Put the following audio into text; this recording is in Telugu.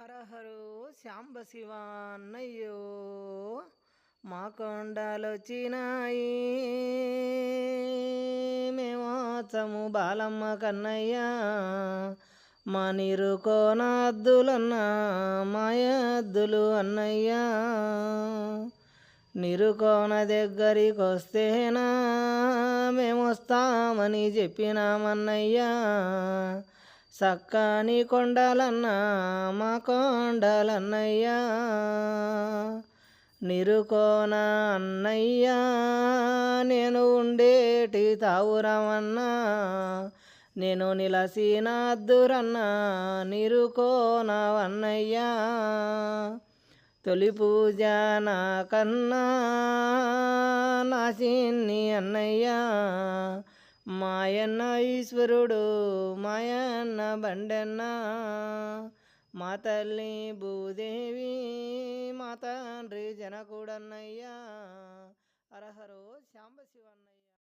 అరహరో శాంబ శివాన్నయ్యో మా కొండలొచ్చినాయి. మేమోచము బాలమ్మ కన్నయ్య మా నీరు కోనద్దులన్న మాయద్దులు అన్నయ్య. నిరుకోన దగ్గరికి వస్తేనా మేమొస్తామని చెప్పినామన్నయ్యా. సక్కని కొండలన్నా మా కొండలన్నయ్యా. నిరుకోన అన్నయ్యా నేను ఉండేటి తావురమన్నా. నేను నిలసీనాద్దురన్నా నిరుకోనవన్నయ్యా తొలి పూజ నా కన్నా నా చిన్ని అన్నయ్య. మాయన్న ఈశ్వరుడు మాయన్న బండన్న మా తల్లి భూదేవి మా తండ్రి జనకుడన్నయ్యా. అరహరో శాంబశివన్నయ్య